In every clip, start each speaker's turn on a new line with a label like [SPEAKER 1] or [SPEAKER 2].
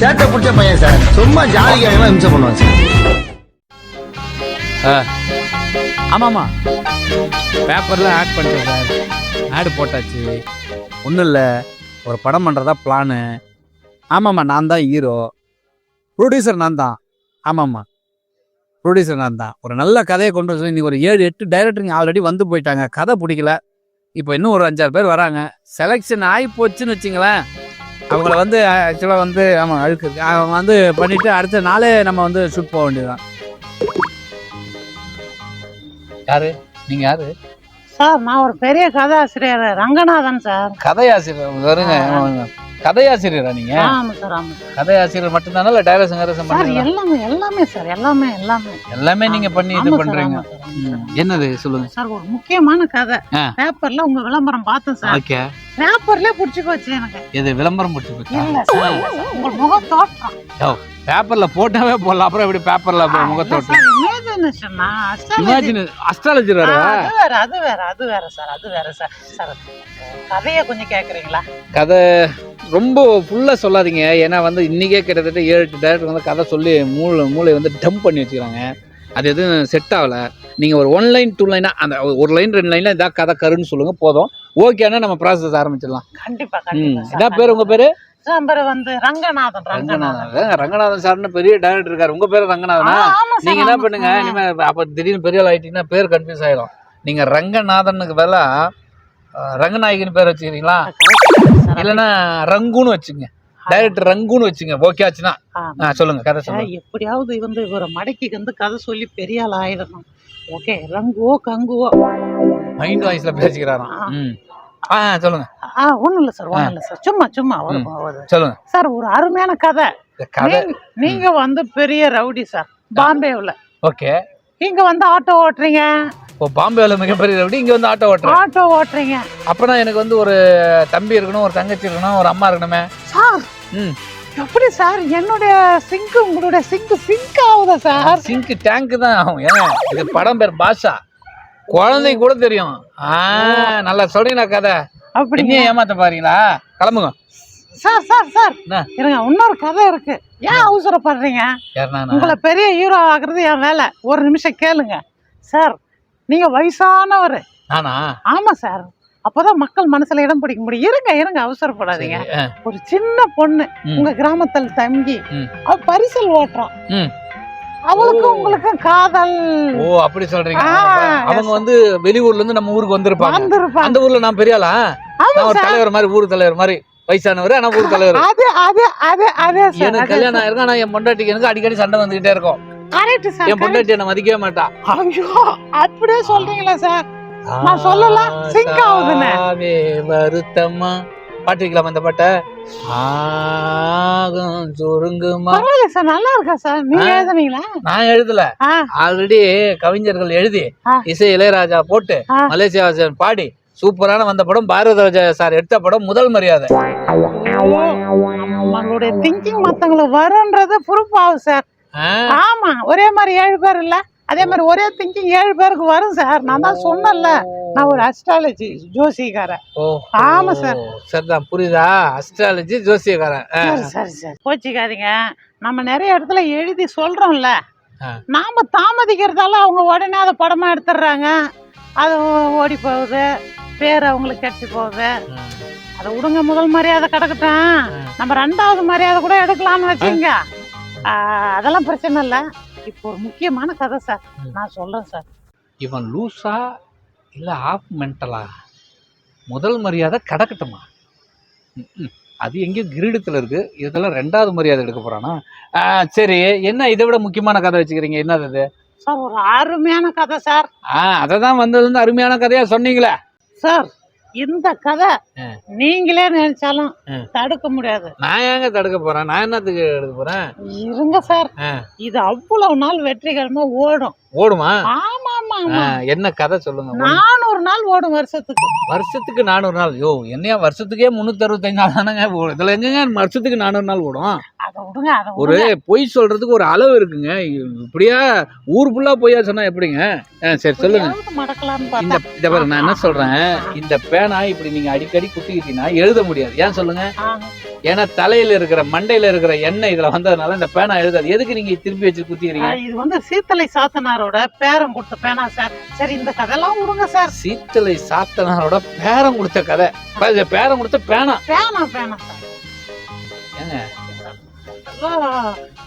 [SPEAKER 1] சேட்டை பிடிச்ச பையன் சார். சும்மா ஜாலிக்காக இம்சை பண்ணுவான் சார்.
[SPEAKER 2] ஆமாம்மா. பேப்பரில் ஆட் பண்ணிட்டேன் சார். ஆடு போட்டாச்சு. ஒன்றும் இல்லை. ஒரு படம் பண்ணுறதா பிளானு ஆமாம்மா நான் தான் ஹீரோ ப்ரொடியூசர் நான் தான். ஆமாம்மா. ப்ரொடியூசர் நான் தான். ஒரு நல்ல கதையை கொண்டு வந்து இன்னைக்கு ஒரு ஏழு எட்டு டைரக்டருங்க ஆல்ரெடி வந்து போயிட்டாங்க. கதை பிடிக்கல. இப்போ இன்னும் ஒரு அஞ்சாறு பேர் வராங்க. செலெக்ஷன் ஆகி போச்சுன்னு வச்சுங்களேன். அவங்கள வந்து ஆக்சுவலாக வந்து ஆமாம் அழுக்கு இருக்கு அவங்க வந்து பண்ணிவிட்டு அடுத்த நாளே நம்ம வந்து ஷூட் போக வேண்டியதுதான். யாரு? நீங்கள் யாரு?
[SPEAKER 3] சார் நான் ஒரு பெரிய கதாசிரியர் ரங்கநாதன் சார்.
[SPEAKER 2] கதையாசிரியர் வருங்க. கதையாசிரியரா நீங்க?
[SPEAKER 3] ஆமா சார் ஆமா. சார்.
[SPEAKER 2] கதையாசிரியர் மட்டும்தானா இல்ல டைரக்ஷன்
[SPEAKER 3] சார்
[SPEAKER 2] பண்ணுறீங்களா
[SPEAKER 3] எல்லாமே எல்லாமே சார் எல்லாமே எல்லாமே.
[SPEAKER 2] எல்லாமே நீங்க பண்ணி
[SPEAKER 3] ஆமா
[SPEAKER 2] இது
[SPEAKER 3] சார்,
[SPEAKER 2] பண்றீங்க.
[SPEAKER 3] ஆமா சார், ஆமா சார்.
[SPEAKER 2] ம். என்னது? சொல்லுங்க.
[SPEAKER 3] சார் ஒரு முக்கியமான கதை.
[SPEAKER 2] ஆ.
[SPEAKER 3] பேப்பர்ல உங்க விளம்பரம் பார்த்தேன் சார்.
[SPEAKER 2] ஓகே.
[SPEAKER 3] பேப்பர்ல புடிச்சு போச்சு எனக்கு.
[SPEAKER 2] இது விளம்பரம் முடிச்சு போச்சா
[SPEAKER 3] இல்ல சார் இல்ல சார். உங்க முக தோற்றம்
[SPEAKER 2] பேப்பர்ல போட்டாவே போடலாம். அப்புறம் எப்படி பேப்பர்ல முகத்தோட்டு
[SPEAKER 3] இமேஜினேஷன்
[SPEAKER 2] இமேஜின் அஸ்ட்ராலஜர்
[SPEAKER 3] அது வேற அது வேற அது வேற சார் அது வேற சார். சார் கதையை கொஞ்சம் கேக்குறீங்களா?
[SPEAKER 2] கதை ரொம்ப ஃபுல்லா சொல்லாதீங்க. ஏன்னா வந்து இன்னைக்கே கிட்டத்தட்ட ஏழு எட்டு டேரக்டர் வந்து கதை சொல்லி மூளை மூளை வந்து டம்ப் பண்ணி வச்சுக்கிறாங்க. அது எதுவும் செட் ஆகல. நீங்க ஒரு ஒன் லைன் டூ லைனா அந்த ஒரு லைன் ரெண்டு லைன்ல இதான் கதை கருன்னு சொல்லுங்க போதும். ஓகேனா நம்ம ப்ராசஸ் ஆரம்பிச்சிடலாம்.
[SPEAKER 3] கண்டிப்பா
[SPEAKER 2] ம்
[SPEAKER 3] கண்டிப்பா. சார்.
[SPEAKER 2] இதான் பேர் உங்க பேரு?
[SPEAKER 3] வந்து ரங்கநாதன் ரங்கநாதன்.
[SPEAKER 2] ரங்கநாதன். சார்னு பெரிய டைரக்டர் இருக்காரு. உங்க பேரு ரங்கநாதனா? நீங்க என்ன பண்ணுங்க. இனிமே அப்ப திடீர்னு பெரிய ஆள் ஆயிட்டீங்கன்னா பேர் கன்ஃபியூஸ் ஆயிடும் நீங்க ரங்கநாதனுக்கு பதிலா ரங்கநாயகின்னு பேர் வச்சுக்கிறீங்களா? இல்லைன்னா ரங்குன்னு வச்சுங்க. டைரக்டர் ரங்குன்னு வச்சுங்க. ஓகே ஆச்சுன்னா. சொல்லுங்க கதை சொல்லுங்க.
[SPEAKER 3] எப்படியாவது வந்து இவரை மடக்கி வந்து கதை சொல்லி பெரிய ஆள் ஆயிடணும். ஓகே ரங்குவோ கங்குவோ.
[SPEAKER 2] மைண்ட் வாய்ஸ்ல பேசிக்கிறாராம். ஆ. சொல்லுங்க.
[SPEAKER 3] ஆ ஒண்ணும் இல்ல சார் ஒண்ணும் இல்ல சார். சும்மா சும்மா
[SPEAKER 2] சொல்லுங்க.
[SPEAKER 3] சார் ஒரு அருமையான கதை.
[SPEAKER 2] கதை
[SPEAKER 3] நீங்க- நீங்க வந்து பெரிய ரவுடி சார். பாம்பேவுல.
[SPEAKER 2] ஓகே.
[SPEAKER 3] இங்க வந்து ஆட்டோ ஓட்டுறீங்க?
[SPEAKER 2] இப்போ பாம்பேல மிகப்பெரிய ரவுடி இங்க வந்து ஆட்டோ ஓட்டுறேன்.
[SPEAKER 3] ஆட்டோ ஓட்டுறீங்க.
[SPEAKER 2] அப்பனா எனக்கு வந்து ஒரு தம்பி இருக்கணும் ஒரு தங்கச்சி இருக்கணும் ஒரு அம்மா இருக்கணுமே.
[SPEAKER 3] சார்
[SPEAKER 2] ம்.
[SPEAKER 3] எப்படி சார்? என்னுடைய சிங்க் உங்களுடைய சிங்க் சிங்க் ஆகுதா சார்?
[SPEAKER 2] சிங்க் டேங்க் தான் ஆகும். ஏன்னா இது படம் பேர் பாஷா. குழந்தைக்கு கூட தெரியும். ஆ நல்லா சொல்றீங்களா கதை?
[SPEAKER 3] அப்படி
[SPEAKER 2] ஏமாத்த பாருங்களா கிளம்புங்க.
[SPEAKER 3] Sir sir sir? இருங்க இன்னொரு கதை இருக்கு. ஏன் அவசரப்படுறீங்க? உங்களை பெரிய ஹீரோ ஆகுறது என் வேலை. ஒரு நிமிஷம் கேளுங்க. சார் நீங்க வயசானவர். ஆமா சார் அப்பதான் மக்கள் மனசுல இடம் பிடிக்க முடியும். இருங்க இருங்க அவசரப்படாதீங்க. ஒரு சின்ன பொண்ணு. உங்க கிராமத்தில் தங்கி. அவ பரிசல் ஓட்டுறான். அவளுக்கும் உங்களுக்கும் காதல்.
[SPEAKER 2] ஓ அப்படி சொல்றீங்க. அவங்க. வந்து வெளியூர்ல இருந்து நம்ம ஊருக்கு வந்திருப்பாங்க. அந்த ஊர்ல நான் பெரிய ஆளா
[SPEAKER 3] ஆமா
[SPEAKER 2] நான் ஒரு தலைவர் மாதிரி ஊர் தலைவர் மாதிரி. வயசானவர் ஆனா ஊர் தலைவர்
[SPEAKER 3] அது அது அது அதே சார்
[SPEAKER 2] எனக்கு கல்யாணம் ஆயிருக்கும் ஆனா என் பொண்டாட்டிக்கு எனக்கு அடிக்கடி சண்டை வந்துகிட்டே இருக்கும்
[SPEAKER 3] கரெக்ட் சார்
[SPEAKER 2] என். பொண்டாட்டி என்ன மதிக்கவே மாட்டா
[SPEAKER 3] ஐயோ அப்படியே சொல்றீங்களா சார் நான் சொல்லல, sync ஆகுதுன்னு.
[SPEAKER 2] ஆசாவே வருத்தமா பாட்டு வைக்கலாமா இந்த பாட்டை ஆகும் சுருங்குமா
[SPEAKER 3] பரவாயில்ல சார் நல்லா இருக்கா சார் நீங்க. எழுதுனீங்களா
[SPEAKER 2] நான் எழுதல. ஆல்ரெடி கவிஞர்கள் எழுதி. இசை இளையராஜா போட்டு. மலேசியா பாடி சூப்பரான வந்த படம் பாரத ராஜா சார் எடுத்த படம் முதல் மரியாதை
[SPEAKER 3] நம்மளுடைய திங்கிங் மத்தவங்களுக்கு வரும்ன்றது ப்ரூஃப் ஆகும் சார் ஆமா ஒரே மாதிரி ஏழு பேர் இல்ல. அதே மாதிரி ஒரே திங்கிங் ஏழு பேருக்கு வரும் சார் நான் தான் சொன்னேன்ல. நான் ஒரு அஸ்ட்ராலஜி ஜோசிக்காரன்
[SPEAKER 2] ஓ
[SPEAKER 3] ஆமா சார்.
[SPEAKER 2] சரிதான் புரியுதா? அஸ்ட்ராலஜி ஜோசியக்காரன்.
[SPEAKER 3] சரி சரி சரி. கோச்சிக்காதீங்க நம்ம நிறைய இடத்துல எழுதி சொல்றோம்ல. நாம தாமதிக்கிறதால அவங்க உடனே அதை படமா எடுத்துடுறாங்க. அது ஓடி போகுது. பேர் அவங்களுக்கு கெட்டு போகுது. அதை விடுங்க முதல் மரியாதை கிடக்கட்டும்.
[SPEAKER 2] ஆ.
[SPEAKER 3] நம்ம ரெண்டாவது மரியாதை கூட எடுக்கலாம்னு வச்சுங்க அதெல்லாம் பிரச்சனை இல்லை. இப்போ ஒரு முக்கியமான கதை சார். நான் சொல்றேன் சார்.
[SPEAKER 2] இவன் லூசா இல்ல ஆஃப் மென்டலா முதல் மரியாதை கடக்கட்டுமா. அது எங்கேயோ கிரீடத்துல இருக்கு. இதெல்லாம் ரெண்டாவது மரியாதை எடுக்க போறானா? ஆ, சரி. என்ன இதை விட முக்கியமான கதை வச்சுக்கிறீங்க? என்னது இது
[SPEAKER 3] சார் ஒரு அருமையான கதை சார்.
[SPEAKER 2] ஆ அதை தான் வந்ததுலேருந்து அருமையான கதையா சொன்னீங்களே.
[SPEAKER 3] சார் இந்த கதை. நீங்களே நினைச்சாலும். தடுக்க முடியாது.
[SPEAKER 2] நான் ஏங்க தடுக்க போறேன்? நான் என்னத்துக்கு எடுக்க போறேன்?
[SPEAKER 3] இருங்க சார். இது அவ்வளவு நாள் வெற்றிகரமா ஓடும்.
[SPEAKER 2] ஓடுமா?
[SPEAKER 3] ஆமா ஆமா.
[SPEAKER 2] என்ன கதை சொல்லுங்க.
[SPEAKER 3] நானூறு நாள் ஓடும் வருஷத்துக்கு.
[SPEAKER 2] வருஷத்துக்கு நானூறு நாள்? யோ என்னையா வருஷத்துக்கே முந்நூற்றி அறுபத்தஞ்சு நாள் தானேங்க இதில் எங்கங்க வருஷத்துக்கு நானூறு நாள் ஓடும்? ஒரு பொய் சொல்றதுக்கு ஒரு அளவு இருக்குங்க. இப்படியா ஊர் ஃபுல்லா பொய்யா சொன்னா எப்படிங்க? சரி சொல்லுங்க. இந்த பாருங்க நான் என்ன சொல்றேன்? இந்த பேனா இப்படி நீங்க அடிக்கடி குத்திக்கிட்டீங்கன்னா எழுத முடியாது. ஏன் சொல்லுங்க? ஏன்னா தலையில இருக்கிற மண்டையில இருக்கிற எண்ணெய் இதுல வந்ததுனால இந்த பேனா எழுதாது. எதுக்கு நீங்க திருப்பி வச்சு குத்திக்கிறீங்க?
[SPEAKER 3] இது வந்து சீத்தலை சாத்தனாரோட பேரம் கொடுத்த பேனா சார். சரி இந்த கதையெல்லாம் விடுங்க சார்.
[SPEAKER 2] சீத்தலை சாத்தனாரோட பேரம் கொடுத்த கதை. பேரம் கொடுத்த பேனா.
[SPEAKER 3] பேனா பேனா சார்.
[SPEAKER 2] ஏங்க?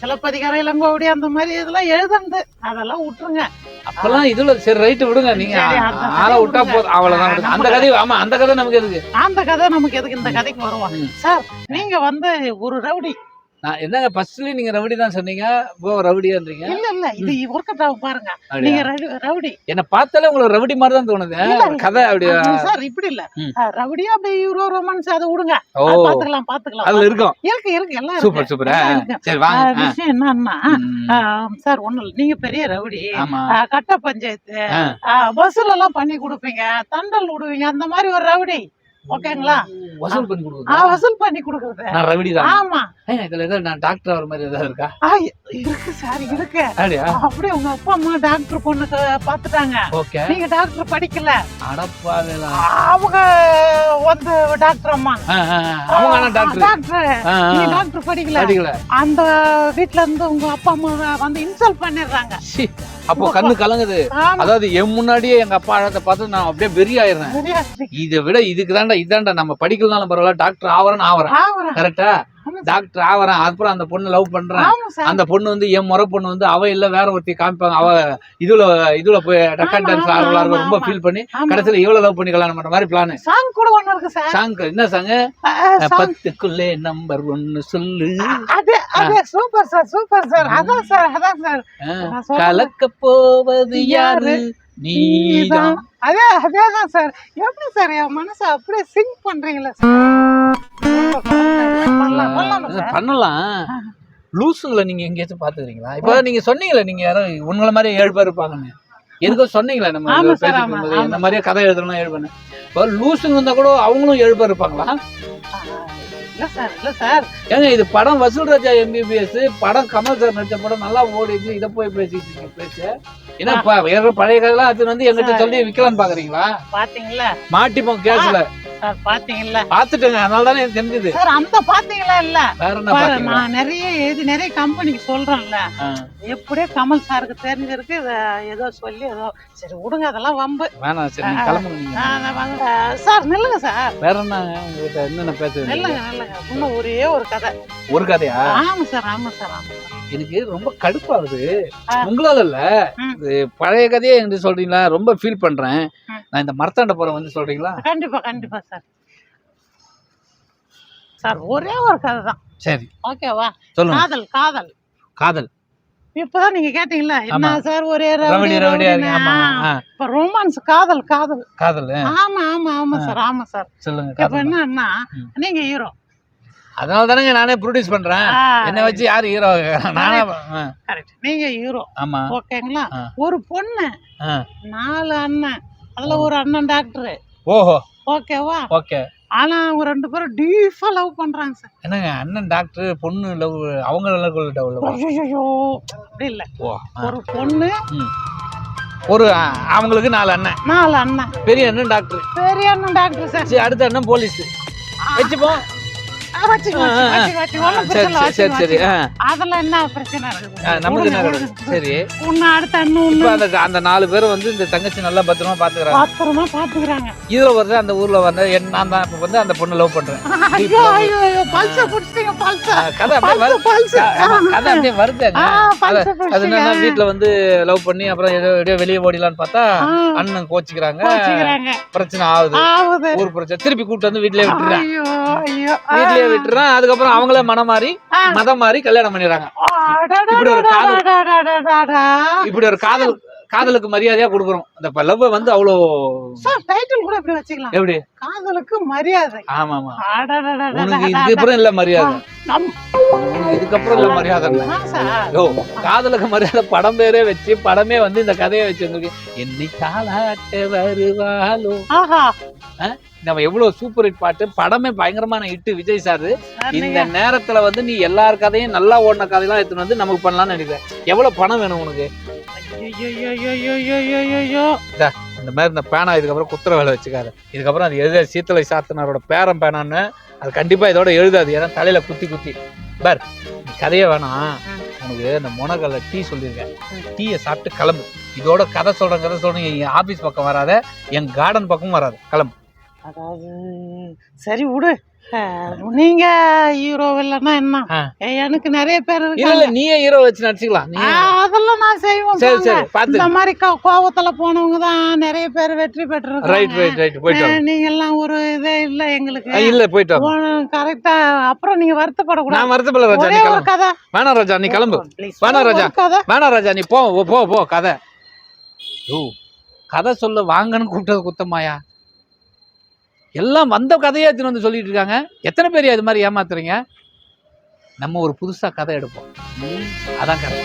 [SPEAKER 3] சிலப்பதிகாரம் இளங்கோவடி அந்த மாதிரி இதெல்லாம் எழுதுனது அதெல்லாம் விட்டுருங்க.
[SPEAKER 2] அப்பெல்லாம் இதுல சரி ரைட்டு விடுங்க. நீங்க ஆளை விட்டா. போதும். அவ்வளவுதான். அந்த கதை ஆமா அந்த கதை நமக்கு எதுக்கு?
[SPEAKER 3] அந்த கதை நமக்கு எதுக்கு? இந்த கதைக்கு வருவோம்.
[SPEAKER 2] ம்.
[SPEAKER 3] சார் நீங்க வந்து ஒரு ரவுடி.
[SPEAKER 2] நான் என்னங்க ஃபர்ஸ்ட்ல நீங்க ரவுடி தான் சொன்னீங்க இப்போ ரவுடியான்றீங்க?
[SPEAKER 3] இல்ல இல்ல இது ஒர்க் பாருங்க.
[SPEAKER 2] அப்படியா?
[SPEAKER 3] நீங்க ரவு- ரவுடி.
[SPEAKER 2] என்ன பார்த்தாலே உங்களுக்கு ரவுடி மாதிரி தான் தோணுது. கதை அப்படியா?
[SPEAKER 3] அது சார் இப்படி இல்ல. ரவுடியா அப்படி ஹீரோ ரொமான்ஸ் அதை விடுங்க. பாத்துக்கலாம் பாத்துக்கலாம்.
[SPEAKER 2] அதுல இருக்கும்.
[SPEAKER 3] இருக்கு இருக்கு எல்லாம்
[SPEAKER 2] சூப்பர் சூப்பர். சரி வாங்க.
[SPEAKER 3] விஷயம் என்னன்னா சார் ஒண்ணு இல்ல. நீங்க பெரிய ரவுடி. கட்ட பஞ்சாயத்து. வசூல் எல்லாம் பண்ணி கொடுப்பீங்க தண்டல் விடுவீங்க அந்த மாதிரி ஒரு ரவுடி. ஓகேங்களா?
[SPEAKER 2] வசூல் பண்ணி கொடுக்குறதா?
[SPEAKER 3] வசூல் பண்ணி கொடுக்குறது.
[SPEAKER 2] நான் ரவுடி தான்.
[SPEAKER 3] ஆமா.
[SPEAKER 2] இதுல ஏதாவது நான் டாக்டர் ஆகிற மாதிரி ஏதாவது இருக்கா?
[SPEAKER 3] ஆ, இருக்கு சார் இருக்கு.
[SPEAKER 2] அப்படியா?
[SPEAKER 3] உங்க அப்பா அம்மா டாக்டர் பொண்ணுக்கு பாத்துட்டாங்க
[SPEAKER 2] ஓகே.
[SPEAKER 3] நீங்க டாக்டர் படிக்கல.
[SPEAKER 2] அடப்பாவேலா
[SPEAKER 3] அவங்க வந்து டாக்டர் அம்மா.
[SPEAKER 2] அவங்க டாக்டர்
[SPEAKER 3] டாக்டர் நீங்க டாக்டர் படிக்கல.
[SPEAKER 2] அடிக்கல
[SPEAKER 3] அந்த வீட்ல இருந்து உங்க அப்பா அம்மா வந்து இன்சல்ட் பண்ணிடுறாங்க.
[SPEAKER 2] அப்போ கண்ணு கலங்குது. அதாவது என் முன்னாடியே எங்க அப்பா அழகத்தை பார்த்து நான் அப்படியே வெறி ஆயிடுறேன் இதை விட இதுக்கு தாண்டா இதாண்டா நம்ம படிக்கலனாலும் பரவாயில்ல டாக்டர் ஆவறேன்னு ஆவறேன்.
[SPEAKER 3] ஆமா
[SPEAKER 2] கரெக்டா. டாக்டர் ஆவறேன் அப்புறம் அந்த பொண்ணு லவ் பண்றேன். அந்த பொண்ணு வந்து என் முறை பொண்ணு வந்து அவ இல்ல வேற ஒருத்தி காமிப்பாங்க. அவ இதுல இதுல போய் டக்கன் டான்ஸ்
[SPEAKER 3] ஆமா,
[SPEAKER 2] ரொம்ப. ஃபீல் பண்ணி. கடைசியில இவ்வளவு லவ் பண்ணி கல்யாணம் பண்ற மாதிரி பிளான்
[SPEAKER 3] சாங் கூட ஒண்ணு இருக்கு சார்.
[SPEAKER 2] சாங் என்ன சாங். பத்துக்குள்ளே நம்பர் ஒன்னு சொல்லு.
[SPEAKER 3] அது அது சூப்பர் சார் சூப்பர் சார். அதான் சார் அதான் சார்.
[SPEAKER 2] கலக்க போவது யாரு? நீதான்.
[SPEAKER 3] நீதான். அதே அதேதான் சார். எப்படி சார் என் மனசை அப்படியே சிங்க் பண்றீங்களா சார்? பண்ணலாம் பண்ணலாமா சார்.
[SPEAKER 2] பண்ணலாம். லூசுங்களை நீங்க எங்கேயாச்சும் பாத்துக்கிறீங்களா இப்ப நீங்க சொன்னீங்களே நீங்க யாரும் உங்களை மாதிரி ஏழு பேர் இருப்பாங்கன்னு. எதுக்கோ சொன்னீங்களே நம்ம பேசிட்டு இந்த. மாதிரியே கதை எழுதணும் ஏழு பண்ணு இப்போ லூசுங்க இருந்தா கூட அவங்களும் ஏழு பேர் இருப்பாங்களா?
[SPEAKER 3] இல்ல சார் இல்ல சார்.
[SPEAKER 2] ஏங்க இது படம் வசூல் ராஜா எம்பிபிஎஸ் படம் கமல் சார் நடிச்ச படம் நல்லா ஓடிது இதை போய் பேசிட்டு இருக்கீங்க பேச்சு. ஏன்னா பழைய கதைலாம் அது வந்து எங்கிட்ட சொல்லி விக்கலாம்னு பாக்குறீங்களா?
[SPEAKER 3] பாத்தீங்களா?
[SPEAKER 2] மாட்டிப்போம் கேஸ்ல.
[SPEAKER 3] சார் பாத்தீங்களா?
[SPEAKER 2] பாத்துட்டேங்க அதனால தானே எனக்கு தெரிஞ்சது.
[SPEAKER 3] சார் அந்த பாத்தீங்களா இல்ல?
[SPEAKER 2] வேற என்ன
[SPEAKER 3] பாரு,
[SPEAKER 2] பாத்தீங்களா?
[SPEAKER 3] நான் நிறைய எழுதி நிறைய கம்பெனிக்கு சொல்றேன்ல.
[SPEAKER 2] ஆ,
[SPEAKER 3] எப்படியோ கமல் சாருக்கு தெரிஞ்சிருக்கு இத ஏதோ சொல்லி ஏதோ சரி விடுங்க அதெல்லாம் வம்பு.
[SPEAKER 2] வேணாம் சரி நீங்க கிளம்புங்க நீங்க.
[SPEAKER 3] நான் வந்து- சார் நில்லுங்க சார்.
[SPEAKER 2] வேற என்ன உங்ககிட்ட என்னென்ன பேசுறது
[SPEAKER 3] நில்லுங்க நில்லுங்க. இன்னும் ஒரே ஒரு கதை.
[SPEAKER 2] ஒரு கதையா?
[SPEAKER 3] ஆமா சார் ஆமா சார் ஆமா சார்.
[SPEAKER 2] எனக்கு ரொம்ப கடுப்பாகுது. உங்களால இல்ல. இது பழைய கதையே என்கிட்ட சொல்றீங்களா? ரொம்ப ஃபீல் பண்றேன். நான் இந்த மரத்தாண்ட போற வந்து சொல்றீங்களா?
[SPEAKER 3] கண்டிப்பா கண்டிப்பா சார். சார் ஒரே ஒரு கதை தான்.
[SPEAKER 2] சரி.
[SPEAKER 3] ஓகேவா காதல் காதல்.
[SPEAKER 2] காதல்.
[SPEAKER 3] இப்பதான் நீங்க கேட்டீங்களா? என்ன. சார் ஒரே இப்ப ரொமான்ஸ் காதல் காதல்.
[SPEAKER 2] காதல்
[SPEAKER 3] ஆமா ஆமா ஆமா சார் ஆமா சார்.
[SPEAKER 2] சொல்லுங்க
[SPEAKER 3] இப்ப என்னன்னா. நீங்க ஹீரோ
[SPEAKER 2] அதனால தானங்க நானே ப்ரொடியூஸ் பண்றேன். என்ன வச்சு யாரு ஹீரோ நானே
[SPEAKER 3] கரெக்ட் நீங்க ஹீரோ
[SPEAKER 2] ஆமா.
[SPEAKER 3] ஓகேங்களா. ஒரு பொண்ணு. நாலு அண்ணன். அதுல ஒரு அண்ணன் டாக்டர்
[SPEAKER 2] ஓஹோ.
[SPEAKER 3] ஓகேவா?
[SPEAKER 2] ஓகே.
[SPEAKER 3] ஆனா அவங்க ரெண்டு பேரும் டீஃபா லவ் பண்றாங்க சார்.
[SPEAKER 2] என்னங்க அண்ணன் டாக்டர் பொண்ணு லவ் அவங்க
[SPEAKER 3] ஐயோ அப்படி இல்ல. ஒரு பொண்ணு.
[SPEAKER 2] ஒரு அவங்களுக்கு நாலு அண்ணன்.
[SPEAKER 3] நாலு அண்ணன்.
[SPEAKER 2] பெரிய அண்ணன் டாக்டர்
[SPEAKER 3] பெரிய அண்ணன் டாக்டர் சார்.
[SPEAKER 2] சரி அடுத்த அண்ணன் போலீஸ் வச்சுப்போம். சரி சரி சரி சரி அந்த நாலு பேர் வந்து இந்த தங்கச்சி நல்லா பத்திரமா பாத்துக்கிறாங்க.
[SPEAKER 3] பத்திரமா
[SPEAKER 2] அந்த ஊர்ல வந்து என்ன தான் இப்ப வந்து அந்த பொண்ணு லவ் பண்றேன். கதை அப்படியே அது என்ன வீட்டுல வந்து லவ் பண்ணி அப்புறம் எதோ வெளியே ஓடிலான்னு பார்த்தா அண்ணன் கோச்சிக்கிறாங்க. பிரச்சனை ஆகுது. ஊர் பிரச்சனை. திருப்பி கூப்பிட்டு வந்து வீட்லயே
[SPEAKER 3] விட்டுறாங்க
[SPEAKER 2] வீட்லயே அப்படியே விட்டுறான். அதுக்கப்புறம் அவங்கள மனம் மாறி மதம் மாறி கல்யாணம் பண்ணிடுறாங்க. இப்படி ஒரு காதல் இப்படி ஒரு காதல் காதலுக்கு மரியாதையா கொடுக்குறோம் அந்த லவ் வந்து அவ்வளோ
[SPEAKER 3] டைட்டில் கூட இப்படி வச்சுக்கலாம்.
[SPEAKER 2] எப்படி?
[SPEAKER 3] காதலுக்கு மரியாதை.
[SPEAKER 2] ஆமா ஆமா உனக்கு இதுக்கப்புறம் இல்ல மரியாதை இதுக்கப்புறம் இல்ல மரியாதை ஓ காதலுக்கு மரியாதை படம் பேரே வச்சு படமே வந்து இந்த கதையை வச்சு என்னை காலாட்ட வருவாலோ
[SPEAKER 3] ஆஹா
[SPEAKER 2] நம்ம எவ்வளவு சூப்பர் ஹிட் பாட்டு? படமே பயங்கரமான ஹிட் விஜய் சார் இந்த நேரத்துல வந்து நீ எல்லார் கதையும் நல்லா ஓடின கதையெல்லாம் எடுத்துன்னு வந்து நமக்கு பண்ணலாம்னு நினைக்கிறேன். எவ்வளவு பணம் வேணும் உனக்கு. இந்த மாதிரி இந்த பேனா இதுக்கப்புறம் குத்துற வேலை வச்சுக்காது. இதுக்கப்புறம் அது எழுத சீத்தலை சாத்தனாரோட பேரன் பேனான்னு அது கண்டிப்பா இதோட எழுதாது. ஏன்னா தலையில குத்தி குத்தி. பார் கதையே வேணாம் உனக்கு இந்த முனகல்ல டீ சொல்லியிருக்கேன். டீயை சாப்பிட்டு கிளம்பு. இதோட கதை சொல்றேன் கதை சொல்றேன். என் ஆபீஸ் பக்கம் வராத என் கார்டன் பக்கமும் வராது. கிளம்பு.
[SPEAKER 3] அதாவது சரி விடு. நீங்க ஹீரோ இல்லைன்னா என்ன? எனக்கு நிறைய பேர்
[SPEAKER 2] இல்ல நீயே ஹீரோ வச்சு நடிச்சுக்கலாம்.
[SPEAKER 3] அதெல்லாம் நான் செய்வேன்
[SPEAKER 2] சரி. சரி பாத்து.
[SPEAKER 3] இந்த மாதிரி கோ- கோவத்துல போனவங்க தான் நிறைய பேர் வெற்றி பெற்று
[SPEAKER 2] ரைட் ரைட் ரைட் போயிட்டு.
[SPEAKER 3] நீங்க எல்லாம் ஒரு இதே இல்ல எங்களுக்கு.
[SPEAKER 2] இல்ல போயிட்டு
[SPEAKER 3] கரெக்டா அப்புறம் நீங்க வருத்தப்படக்கூடாது.
[SPEAKER 2] நான் வருத்தப்படல ராஜா நீ கிளம்பு. வேணாம் ராஜா நீ கிளம்பு. வேணாம் ராஜா. வேணாம் ராஜா நீ போ போ போ கதை. கதை சொல்ல வாங்கன்னு கூப்பிட்டது குத்தமாயா? எல்லாம் வந்த கதையே எடுத்துன்னு வந்து சொல்லிட்டு இருக்காங்க. எத்தனை பேர் இது மாதிரி ஏமாத்துறீங்க? நம்ம ஒரு புதுசா கதை எடுப்போம். அதான் கதை.